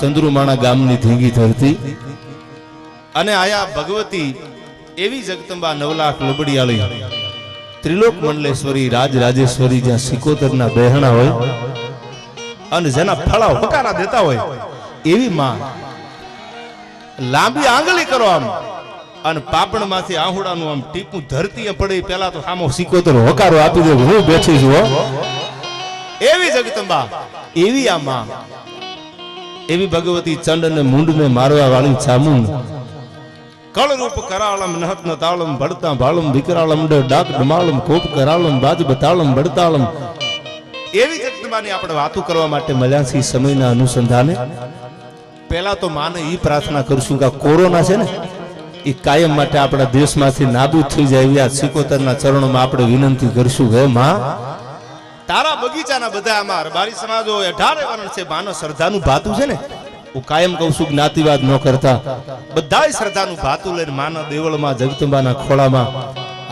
ચંદ્રુમાણા ગામની ધીંગી ધરતી. અને આયા ભગવતી એવી જગદંબા નવલાખ લબડિયાળી. ત્રિલોક મંડલેશ્વરી રાજ જ્યાં સિકોતરના બહેણા હોય અને જેના ફળા હકારા દેતા હોય, એવી માં લાંબી આંગળી કરો આમ. અને પાપણમાંથી આહુડાનું આમ ટીપું ધરતી પડે પેલા તો સામો સિકોતર હોકારો આપી દે હું બેઠી છું એવી જગતંબા એવી આ માં. એવી ભગવતી ચંડ અને મુંડને મારવા વાળી ચામુંડ. કળરૂપ કરાળમ, નહત તાળમ, ભડતા ભાળમ, વિકરાળમ ડાક ડમાળમ કોપ કરાળમ, બાજ બતાળમ, બડતાળમ. એવી જગતમાની આપણે વાતો કરવા માટે મળ્યા છીએ સમયના અનુસંધાને. પહેલા તો માને એ પ્રાર્થના કરશું કે કોરોના છે ને, એ કાયમ માટે આપણા દેશમાંથી નાબૂદ થઈ જાય એવી આ સિકોતરના ચરણોમાં આપણે વિનંતી કરશું હે માં તારા બગીચાના બધા આમાં રબારી સમાજો અઢારે વર્ણ છે માનવ શ્રદ્ધાનું ભાતું છે ને? હું કાયમ કહું છું, જ્ઞાતિવાદ ન કરતા. બધાય શ્રદ્ધાનું ભાતું લઈને માના દેવળમાં જગતંબાના ખોળામાં,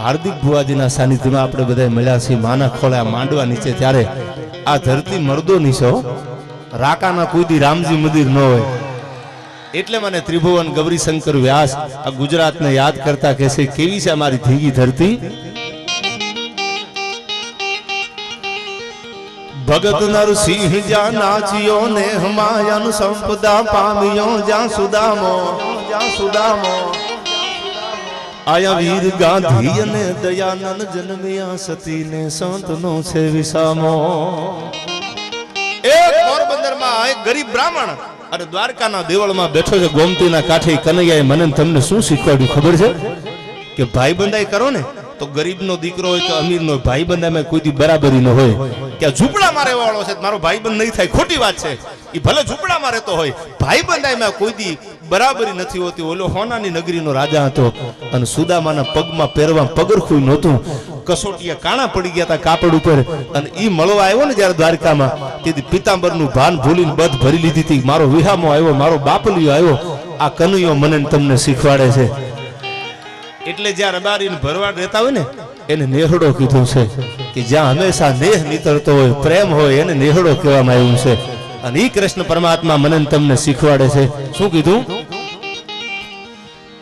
હાર્દિક ભુવાજીના સાનિધ્યમાં આપણે બધા મળ્યા છીએ. માના ખોળા માંડવા નીચે ત્યારે. આ ધરતી મર્દો નીચે રાકાના કુદી રામજી મંદિર ન હોય. એટલે મને ત્રિભુવન ગૌરીશંકર વ્યાસ આ ગુજરાતને યાદ કરતા કહે છે, કેવી છે અમારી ધીગી ધરતી? ભગત નરસિંહ જ્યાં નાચ્યો ને હમાયન સંપદા પામ્યો જ્યાં સુદામો જ્યાં સુદામો. આયા વીર ગાંધી અને દયાનંદ જન્મ્યા સતી ને સંત નો છે વિસામો. એક પોરબંદરમાં એક ગરીબ બ્રાહ્મણ અને દ્વારકાના દેવળમાં બેઠો છે ગોમતીના કાંઠે કનૈયાએ. મને તમને શું શીખવાડ્યું ખબર છે? કે ભાઈ બંધાઈ કરો ને તો ગરીબનો દીકરો હોય કે અમીરનો ભાઈ બંધામાં કોઈ દી બરાબરી નો હોય. કે ઝૂંપડામાં રહેવાળો છે મારો ભાઈ બંધ નહીં થાય. ખોટી વાત છે. એ ભલે ઝૂંપડામાં રહેતો હોય ભાઈ બંધાઈમાં કોઈ દી બરાબરી નથી હોતી. ઓલો હોનાની નગરીનો રાજા હતો અને સુદામાના પગમાં પહેરવા પગરખું નહોતું. કસોટીયા કાણા પડી ગયા હતા કાપડ ઉપર અને એ મળવા આવ્યો ને જ્યારે દ્વારકામાં, તેથી પિતાંબરનું ભાન ભૂલીને બધ ભરી લીધી હતી. મારો વિહામો આવ્યો, મારો બાપલિયો આવ્યો. આ કનૈયો મને તમને શીખવાડે છે. એટલે જ્યાં રબારીને ભરવાડ રહેતા હોય ને, એને નેહડો કીધું છે કે જ્યાં હંમેશા નેહ નીતરતો હોય, પ્રેમ હોય, એને નેહડો કહેવામાં આવ્યું છે. અને ઈ કૃષ્ણ પરમાત્મા મને તમને શીખવાડે છે. શું કીધું?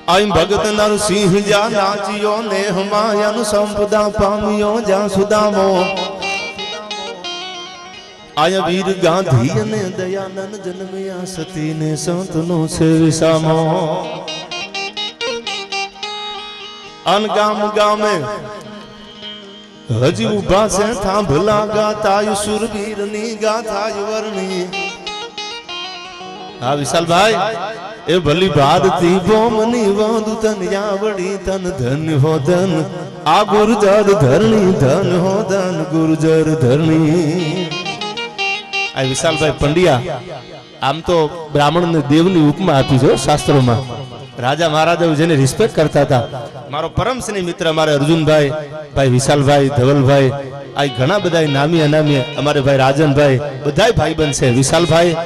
આઈ ભગત નરસિંહ જ્યાં નાચ્યો ને હમાયાનું સંપદા પામ્યો જા સુદામો. આયા વીર ગાંધી અને દયાનંદ જન્મ્યા સંત નો છે વિસામો. અન ગામ ગામે. હજી ઊભા છે થાંભલા ગાતાય સુરવીરની ગાથાય વરણી હા, વિશાલભાઈ, એ ભલી ભારતી બોમની વાંધુ તન યાવડી તન ધન હો ધન. આ ગુર્જર ધરણી, ધન હો ધન, ગુર્જર ધરણી. આ વિશાલભાઈ પંડ્યા, આમ તો બ્રાહ્મણ ને દેવની ઉપમા આપી છે શાસ્ત્રોમાં. રાજા મહારાજાઓ જેને રિસ્પેક્ટ કરતા હતા. મારો પરમ સ્નેહ મિત્ર અમારે અર્જુનભાઈ, ભાઈ વિશાલભાઈ, ધવલભાઈ, આ ઘણા બધા નામી અનામી અમારે ભાઈ રાજનભાઈ, બધાય ભાઈબંધ છે. વિશાલભાઈ,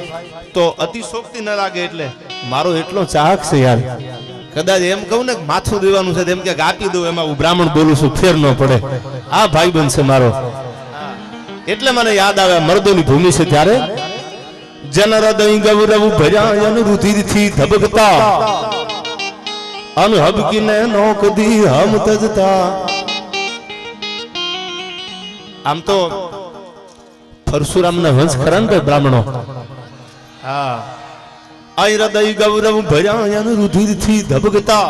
તો અતિશોક્તિ ન લાગે એટલે મારો એટલો ચાહક છે યાર. કદાચ એમ કહું ને માથું દેવાનું છે એમ કે આપી દઉં, એમાં હું બ્રાહ્મણ બોલું છું, ફેર ન પડે. આ ભાઈ છે મારો. એટલે મને યાદ આવે મર્દોની ભૂમિ છે ત્યારે. જન હૃદય ગૌરવ ભર્યા રુધિરથી ધબકતા. અન હબકીને નોક દી હમ તજતા. આમ તો પરશુરામના વંશ ખરા ને બ્રાહ્મણો? હા. આ હૃદય ગૌરવ ભર્યા રુધિરથી ધબકતા.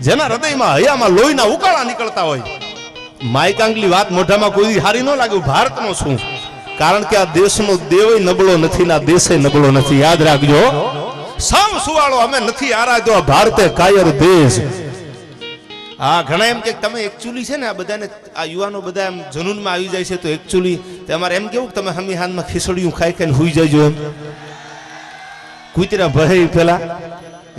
જેના હૃદયમાં હૈયામાં લોહીના ઉકાળા નીકળતા હોય. માયકાંગલી વાત મોઢામાં કોઈ હારી ન લાગે હું ભારતનો શું કારણ કે આ દેશનો દેવય નબળો નથી ને આ દેશે નબળો નથી. યાદ રાખજો. સૌ સુવાળો અમે નથી આરાધ્યો ભારતે કાયર દેશ. હા, ઘણા એમ કે તમે એકચ્યુઅલી છે ને, આ બધાને, આ યુવાનો બધા એમ જનૂનમાં આવી જાય છે તો એકચ્યુઅલી તમારે એમ કેવું તમે હમી હાથમાં ખીસડિયું ખાઈ ખાઈને હુઈ જજો એમ. કુતરા ભય પેલા.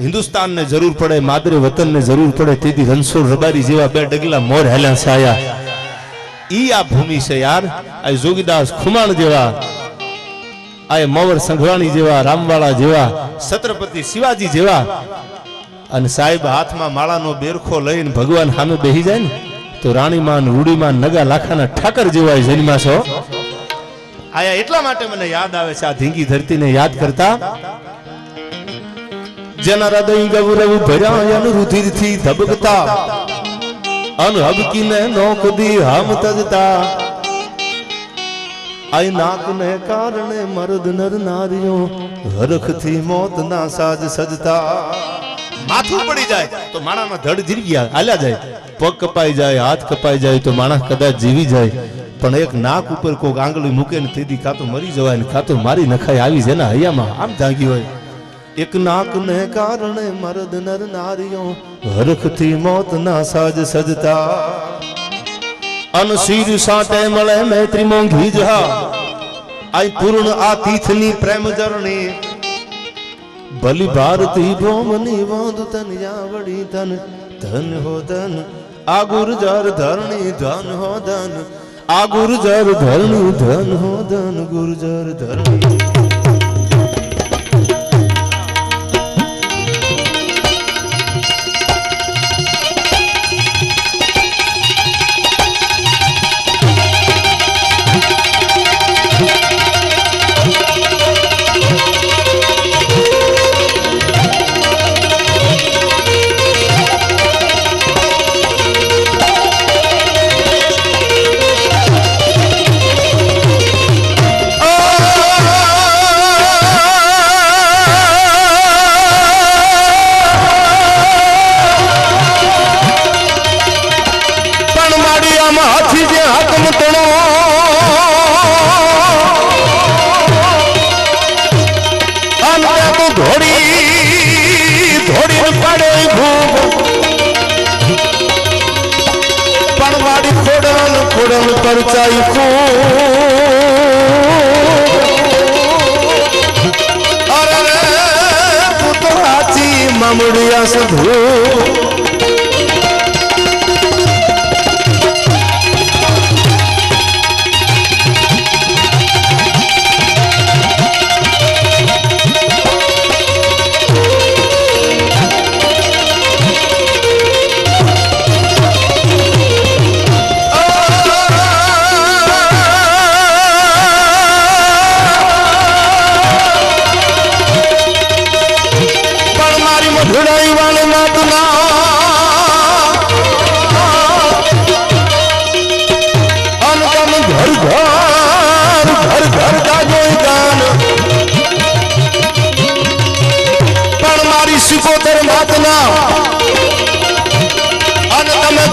હિન્દુસ્તાનને જરૂર પડે, માદરે વતનને જરૂર પડે, તેથી રણછોડ રબારી જેવા બે ડગલા મોર હેલા સાયા ઈ આ ભૂમિ છે યાર, આ જોગીદાસ ખુમાણ જેવા. આ મવર સંઘવાણી જેવા, રામવાળા જેવા, છત્રપતિ શિવાજી જેવા. અને સાહેબ હાથમાં માળાનો બેરખો લઈને ભગવાન સામે બેહી જાય ને, તો રાણીમાન રૂડીમાન નગા લાખાના ઠાકર જેવા જન્મા છો. આયા એટલા માટે મને યાદ આવે છે આ ધીંગી ધરતીને યાદ કરતા. જેના હૃદય ગૌરવ ભર્યા રુધિરથી ધબકતા. અનહબકીને નોકદી હમ તજતા આઈ નાકને કારણે મર્દ નર નારીઓ હરખથી મોતના સાજ સજતા. માથું પડી જાય તો માણાના ધડ જીરી ગયા હાલ્યા જાય. પગ કપાઈ જાય, હાથ કપાઈ જાય તો માણસ કદાચ જીવી જાય. પણ એક નાક ઉપર કોક આંગળી મૂકે ને તેથી કાં તો મરી જવાય ને કાં મારી નખાઈ આવી જેના ને હૈયામાં. આમ જાગી હોય. એક નાકને કારણે મર્દ નર નારીઓ હરખથી મોતના સાજ સજતા. અન શીર સાટે મળે મૈત્રી મોંઘી જહા. આઈ પૂર્ણ આ તીર્થની પ્રેમ જરણી. ભલી ભારતી ભોમની વાંધ તન યાવડી તન ધન હો ધન. આ ગુરજર ધરણી ધન હો ધન. આ ગુરજર ધરણી ધન હો ધન, ગુરજર ધરણી.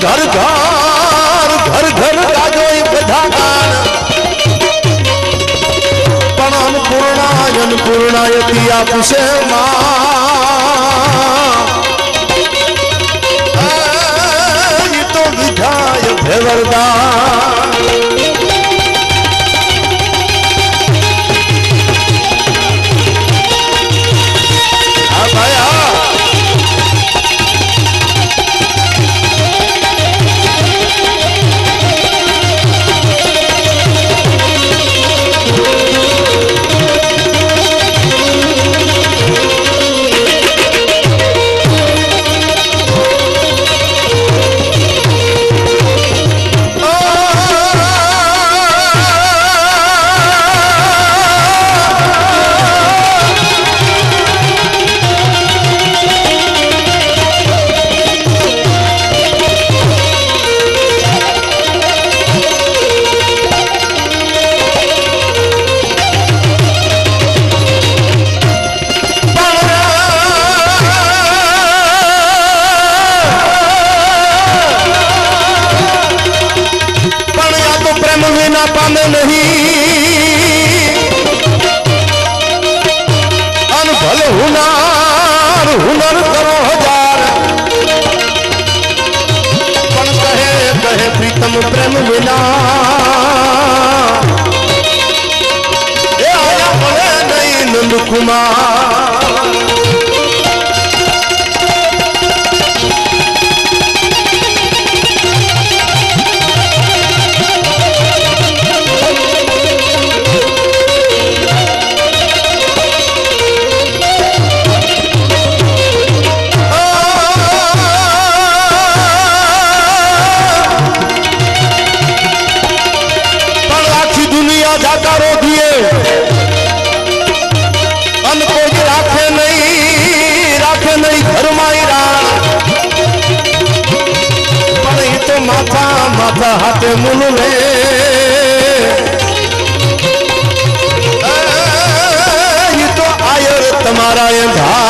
ઘર ઘર ઘર ઘર દાદોઈ બધા ગાન પણ અન્નપૂર્ણા અન્નપૂર્ણાયતી આપશે માં તો વિધાય ભેવરદા Lord మునులే તો આયર તમારા એમ ભાઈ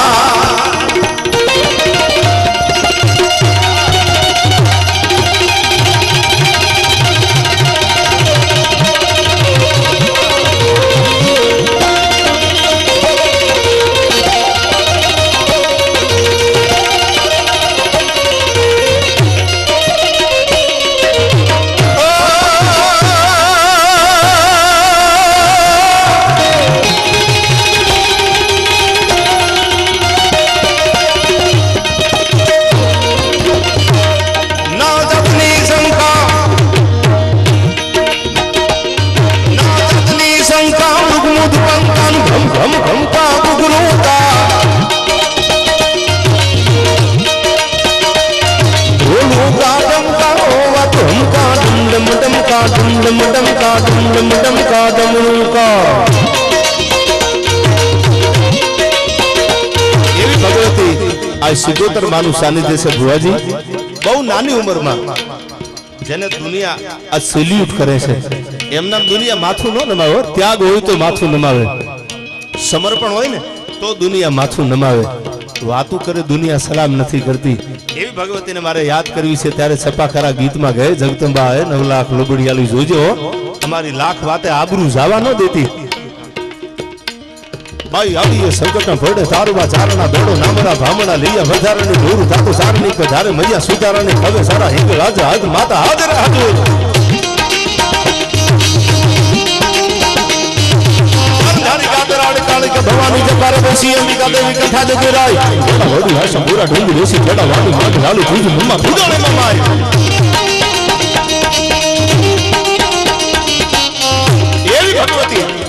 માનું સાનિધ્ય છે ભુવાજી. બહુ નાની ઉંમરમાં જેને દુનિયા આ સેલ્યુટ કરે છે. એમના દુનિયા માથું ન નમાવે, ત્યાગ હોય તો માથું નમાવે. સમર્પણ હોય ને તો દુનિયા માથું નમાવે. વાતું કરે, દુનિયા સલામ નથી કરતી. એવી ભગવતીને મારે યાદ કરવી છે, ત્યારે છપાખરા ગીતમાં ગયે, જગદંબા નવ લાખ લોબડિયાલું જોજો. અમારી લાખ વાતે આબરૂ જવા ન દેતી. ભાઈ આવીએ સંકટ ભોડે તારુવા ચારણા દોડો નામરા ભામણા લઈએ વધારાની દૂર થાતું સારની કે મૈયા સુધારાને હવે સારા હિંગ, રાજા હાથ માતા, હાજર હાજર ભવાની જપારે પછી અંબિકા દેવી કથા જગરાય વડુ હસ પૂરા ઢુંગ દેસી પેડા વાડુ માટ લાલુ તુજ મમ્મા ભૂગોળે મમાય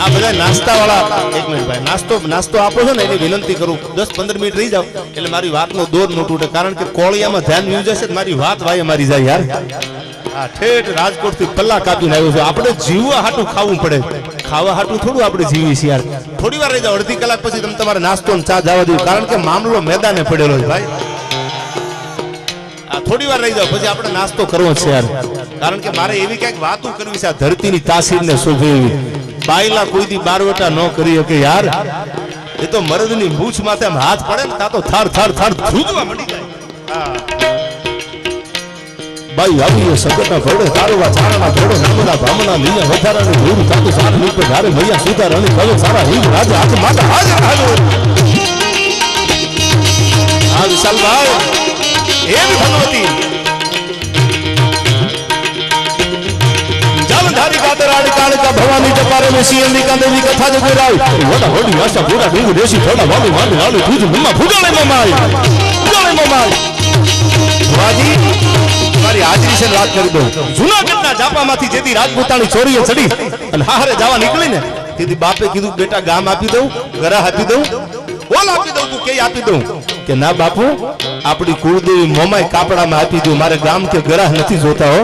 આ બધા નાસ્તા વાળા એક મિનિટ ભાઈ, નાસ્તો નાસ્તો આપો છો ને, એની વિનંતી કરું. દસ પંદર મિનિટ રહી જાવ એટલે મારી વાતનો દોર ન તૂટે. કારણ કે કોળિયામાં ધ્યાન વ્યુ જશે તો મારી વાત વાય મારી જાય યાર. આ ઠેઠ રાજકોટથી પલ્લા કાપીને આવ્યો છું. આપણે જીવવા હાટું ખાવું પડે. ખાવા હાટું થોડું આપણે જીવી છીએ યાર. થોડી વાર રહી જાવ અડધી કલાક પછી તમે તમારે નાસ્તો ને ચા જવા દઉં કારણ કે મામલો મેદાને પડેલો છે ભાઈ. થોડી વાર રહી જાવ પછી આપણે નાસ્તો કરવો છે યાર. કારણ કે મારે એવી ક્યાંક વાતો કરવી છે આ ધરતીની તાસીરને શોભે એવી. બાયલા કોઈથી બારવટા ન કરી શકે યાર. એ તો મરદની મૂછ માથે હાથ પડે ને તા થાર થાર થાર ધ્રુજવા મળી જાય. બાઈ આવી સગતા ભરડે, તારવા ચારણા ભરડે નામના ભામણા લીયા વધારાની ધૂળ તાતું સાર ધારે, મૈયા સુધારાની કવે સારા, હિંગ, રાજા, હાથ માતા હાજર એવી ભગવતી. જાલધારી કાતરાડી કાળકા ભવાની જપારે મે સિયંદિકા દેવી કથા જગે રાય વડા વડી આશા પૂરા ડુંગુ દેશી થોડા વાલી માંડ લાલુ તુજ મમ્મા ફુગાળે મમાઈ ફુગાળે મમાઈ વાજી તમારી હાજરી છે ને કરી દઉં. જુનાગઢના જાપામાંથી જેથી રાજપૂતાણી ચોરીએ ચડી અને હારે જવા નીકળી ને તેથી બાપે કીધું બેટા ગામ આપી દઉં ગરા આપી દઉં. ઓલ આપી દઉં તું કે આપી દઉં? કે ના બાપુ આપણી કુળદેવી મોમાય કાપડામાં આપી દઉં મારે ગામ કે ગરાહ નથી જોતા હો.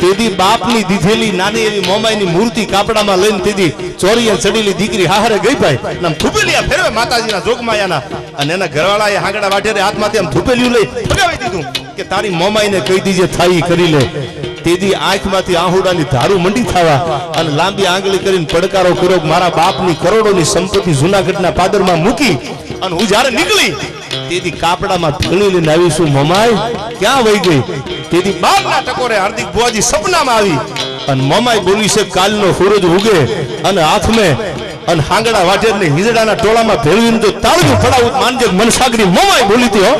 તેદી બાપની દીધેલી નાની એવી મોમાઈની મૂર્તિ કાપડામાં લઈને તેદી ચોરીએ ચડેલી દીકરી હાહરે ગઈ ભાઈ આમ થૂપેલિયા ફેરવે માતાજીના જોગમાયાના. અને એના ઘરવાળાએ હાંગડા વાટેરે હાથમાંથી આમ થૂપેલિયું લઈ ફગાવી દીધું કે તારી મોમાઈને કહી દીજે, થાઈ, કરી લે. તેદી આંખમાંથી આહુડાની ધારું મંડી થવા અને લાંબી આંગળી કરીને પડકારો કર્યો મારા બાપની કરોડોની સંપત્તિ જુનાગઢના પાદરમાં મૂકી અને હું જ્યારે નીકળી તેથી કાપડામાં થેલી લઈને મમાઈ. ક્યાં વહી ગઈ? તેથી બાપના ટકોરે હાર્દિક બુઆજી સપનામાં આવી. અને મમાઈ બોલી છે, કાલનો સૂરજ ઉગે અને હાથમે અને હાંગડા વાટેરને હિજડાના ટોળામાં ભેળવીને તો તાળું ફડાવું માનજે. મનસાગરી મમાઈ બોલી હતી, હો.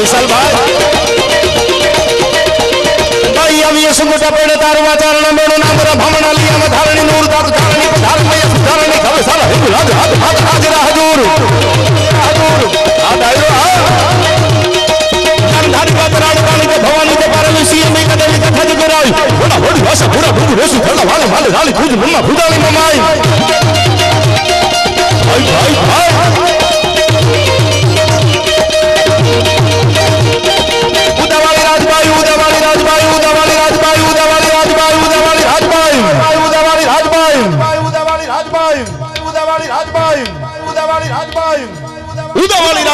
વિશાલભાઈ સંગોટા પડે તારું વાચારણ મેળો નામ રા ભમણા લિયા મધારણી નૂર દાત ધારણી ધારણી ધારણી ખબર સાલા હિંદુ રાજ હાથ હાથ હાજર હજૂર હજૂર આ ડાયરો આ ધારી વાત રાડ પાણી કે ભવાની કે પારલી સી મે કદેલી કથા જ કરાઈ બોલા બોડી ભાષા પૂરા ભૂગુ રેસુ થડા વાલે વાલે રાલી ખુજ મમ્મા ફુદાળી મમાઈ ભાઈ ભાઈ ભાઈ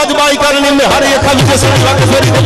जज्बा करने में हर एक अभिषेक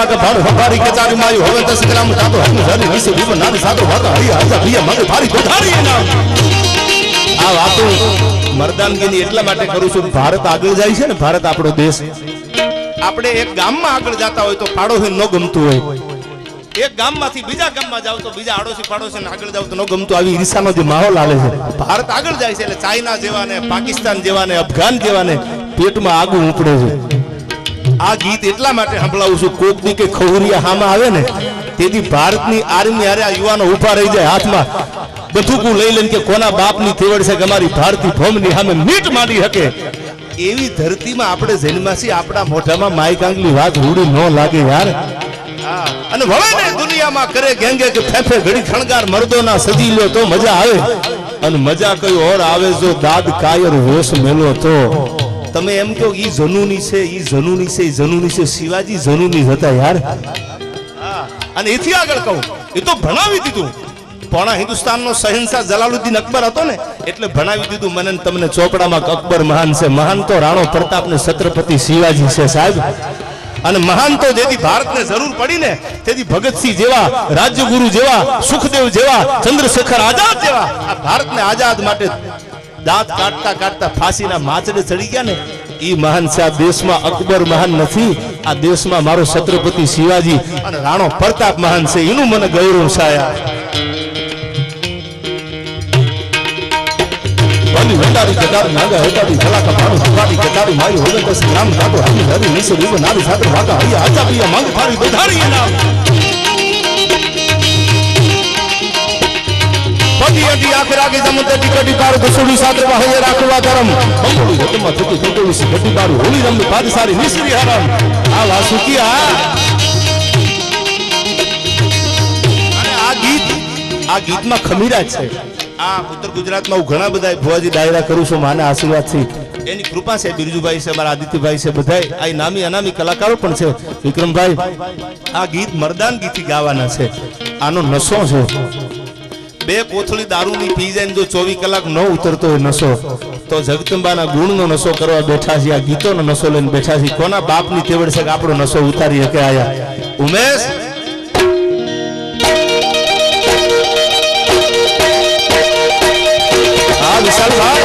કલા ભાર હંભારી કચારી માયું હવે તો સંગ્રામ સાતો હમ જાની વિશે જીવન નારી સાતો વાતા. હરી હાજા ભિયા મને ભારી કોઠારી નામ આ વાતો મર્દાનગીની એટલા માટે કરું છું, ભારત આગળ જાય છે ને, ભારત આપણો દેશ. આપણે એક ગામમાં આગળ જતા હોય તો પાડોશી ન ગમતું હોય. એક ગામમાંથી બીજા ગામમાં જાવ તો બીજા આડોશી પાડોશી આગળ જાવ તો ન ગમતું, આવી ઈર્ષાનો જે માહોલ હાલે છે. ભારત આગળ જાય છે એટલે ચાઇના જેવા ને પાકિસ્તાન જેવા ને અફઘાન જેવા ને પેટમાં આગું ઉપડે છે. આ ગીત એટલા માટે સંભળાવું છું કોકની કે ખવરિયા હામાં આવે ને તેથી ભારતની આર્મી હારે આ યુવાનો ઊભા રહી જાય હાથમાં. બંદૂકું લઈ લઈને કે કોના બાપની તેવડ છે કે અમારી ભારતીય ભૌમની સામે મીટ માંડી શકે. એવી ધરતીમાં આપણે જન્માસી આપણા મોઢામાં માઈક આંગલી વાત રૂડી ન લાગે યાર. અને વળે ને દુનિયામાં કરે ગેંગે કે ફેફે ઘડી ખણગાર મર્દોના સજી લ્યો તો મજા આવે. અને મજા કઈ ઓર આવે જો દાદ કાયર હોશ મેલો તો. તમે એમ કહો ઈ જનુની છે, ઈ જનુની છે જનુની છે. શિવાજી જનુની હતા યાર. અને એથી આગળ કહું, એ તો ભણાવી દીધું. પોણા હિન્દુસ્તાનનો સહિંસા જલાલુદ્દીન અકબર હતો ને, એટલે ભણાવી દીધું મને તમને ચોપડામાં અકબર મહાન છે. મહાન તો રાણો પ્રતાપ ને છત્રપતિ શિવાજી છે, સાહેબ. અને મહાન તો જેથી ભારતને જરૂર પડી ને, તેથી ભગતસિંહ જેવા, રાજ્યગુરુ જેવા, સુખદેવ જેવા, ચંદ્રશેખર આઝાદ જેવા, આ ભારતને આઝાદ માટે દાંત કાઢતા કાઢતા ફાંસીના માચડે ચડી ગયા ને, ઈ મહાન છે, આ દેશમાં અકબર મહાન નથી, આ દેશમાં મારો છત્રપતિ શિવાજી અને રાણો પ્રતાપ મહાન છે, એનું મને ગૌરવ છે યાર પતિ અટી આખે રાગી સમુદ્ર ટિકટી પાર દસુડી સાદર વાહે રાખવા ધરમ. બંગોળી રતમાં થતી થતી સી ગટી પાર હોલી રમ પાદ સારી નિસરી હરમ. આ વાસુકિયા અને આ ગીત, આ ગીતમાં ખમીરા છે. આ ઉત્તર ગુજરાતમાં હું ઘણા બધા ભુવાજી ડાયરા કરું છું, માના આશીર્વાદથી એની કૃપા છે બિરજુભાઈ છે, મારા આદિત્યભાઈ છે બધા આ નામી અનામી કલાકારો પણ છે, વિક્રમભાઈ. આ ગીત મરદાનગીથી ગાવાના છે. આનો નશો છે. બે કોથળી દારૂની પી જાય જો ચોવીસ કલાક ન ઉતરતો હોય નશો, તો જગદંબાના ગુણનો નશો કરવા બેઠા છે, આ ગીતોનો નશો લઈને બેઠા છે. કોના બાપની તેવડ છે કે આપણો નશો ઉતારી શકે આયા? ઉમેશ? હા, વિશાલભાઈ?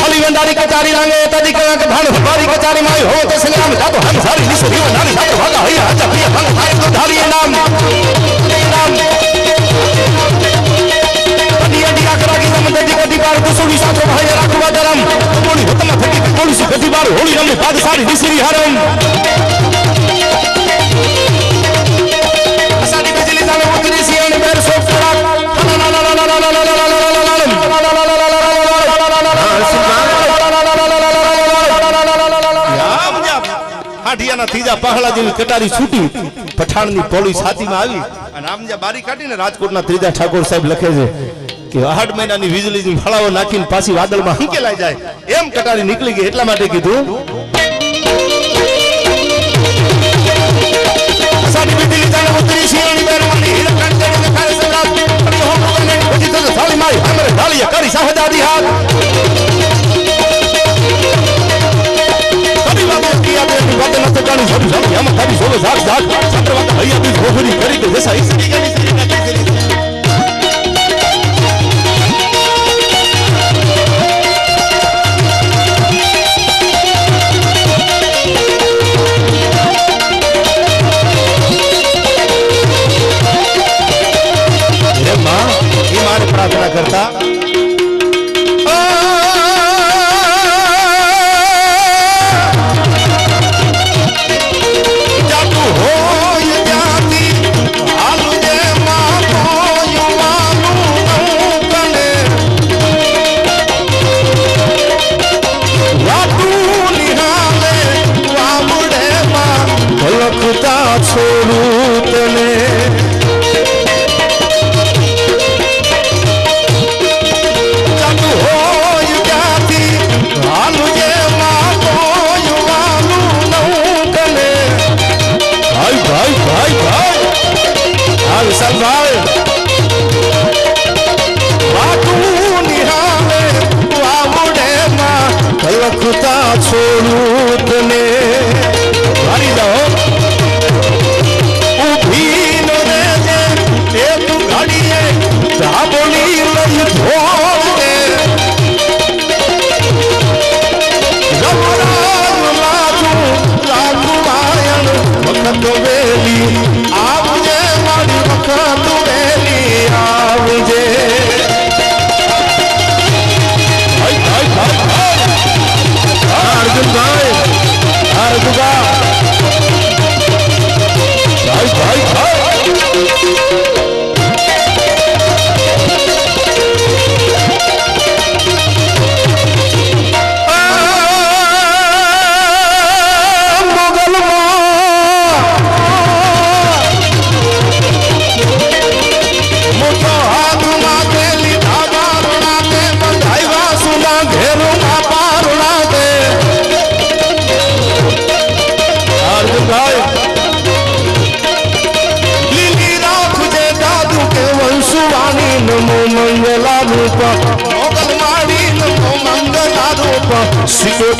ફલી વંદારી કચારી રાંગે ಚಾರಿ ಕಣಕ ಭಾಳ ಭಾರಿ ಕಚಾರಿ ಮಾಯಿ ಹೋತ ಸಂಗ್ರಾಮ ಜಾತು ಹನ್ ಸಾರಿ ನಿಸು ಜೀವ ನಾರಿ ಸಾತು ಭಾಗ ಹಯ್ಯ ಹಚ್ಚ ಪ್ರಿಯ ಭಂಗ ಭಾರತ ಧಾರಿಯ ನಾಮ ನಾಮ ಅಡಿ ಅಡಿ ಆಕರಾಗಿ ಸಮದ ಅಡಿ ಕಡಿ ಬಾರ ಕುಸುಡಿ ಸಾತು ಭಾಯ ರಾಖುವ ದರಂ ಕೋಳಿ ಹುತಮ ಫಟಿ ಕೋಳಿ ಸಿ ಕಡಿ ಬಾರ ಹೋಳಿ ನಮ್ಮ ಪಾದ ಸಾರಿ ನಿಸಿರಿ ಹರಂ હાંડિયાના ત્રીજા પાહળા જેવી કટારી છૂટી પઠાણની પોલીસ હાથીમાં આવી. અને આમ જ્યાં બારી કાઢીને રાજકોટના ત્રીજા ઠાકોર સાહેબ લખે છે કે આઠ મહિનાની વીજળીની ફળાઓ નાખીને પાછી વાદળમાં હંકેલાઈ જાય. એમ કટારી નીકળી ગઈ એટલા માટે કીધું. કરી વીજળી જાણે ஐயா பேசி பார்த்து நஷ்டக்கான சொல்லி சொல்லி ஏமா தண்ணி சொல்லு சாக்கு சாக்கு சட்டை வந்து ஐயா பேசி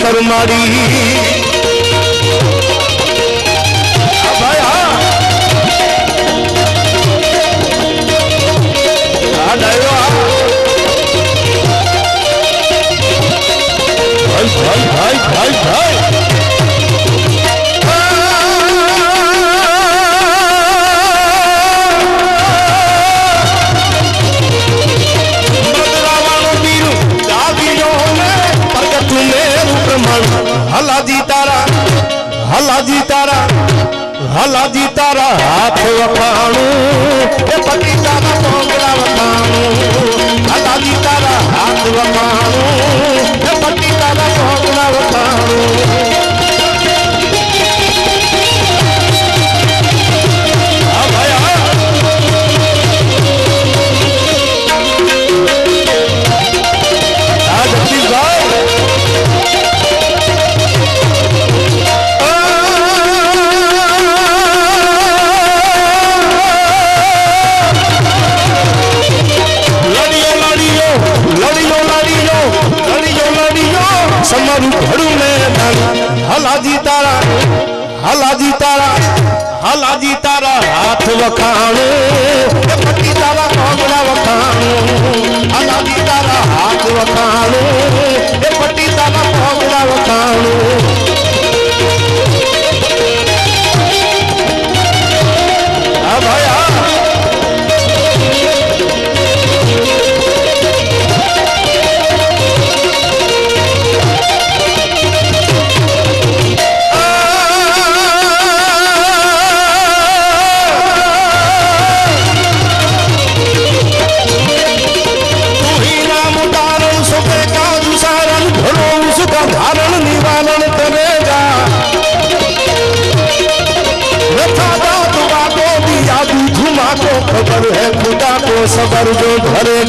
शर्मारी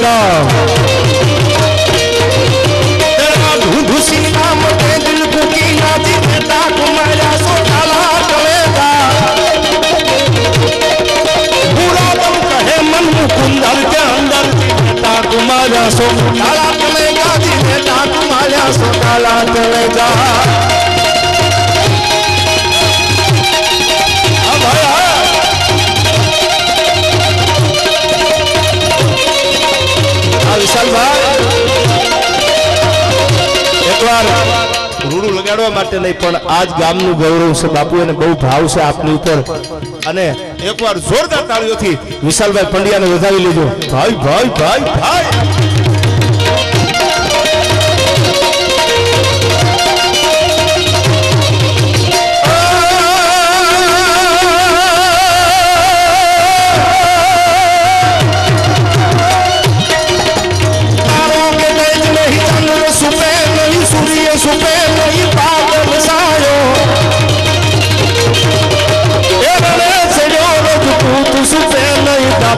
Allah બગાડવા માટે નહીં, પણ આજ ગામનું ગૌરવ છે બાપુ એને બહુ ભાવ છે આપની ઉપર. અને એકવાર જોરદાર તાળીઓથી વિશાલભાઈ પંડ્યાને વધાવી લેજો. ભાઈ ભાઈ ભાઈ ભાઈ!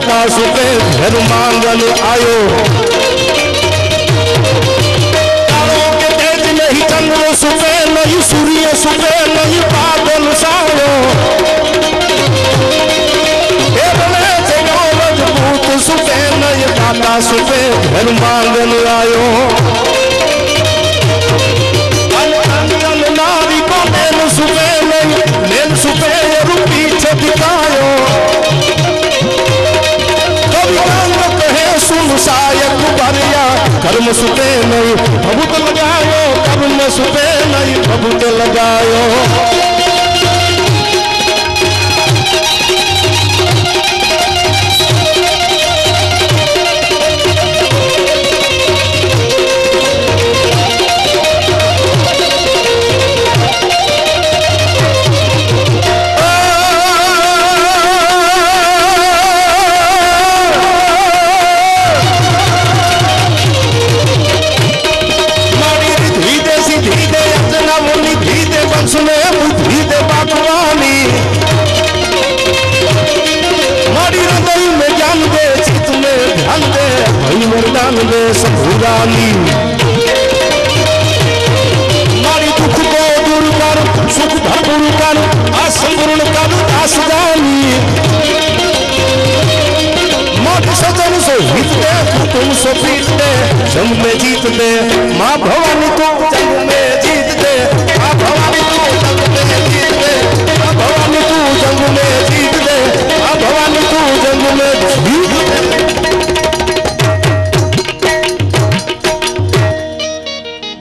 આકાશ ઉપર ધર્માંગન આવ્યો નહીં ચંદ્ર સુપે નહીં સૂર્ય સુપે નહીં પાગલ સારો સુપે નહીં દાદા સુપે ધર્માંગન આવ્યો કર્મ સુપે નહીં પ્રભુ તો લગાયો કર્મ સુપે નહીં પ્રભુ તે લગાયો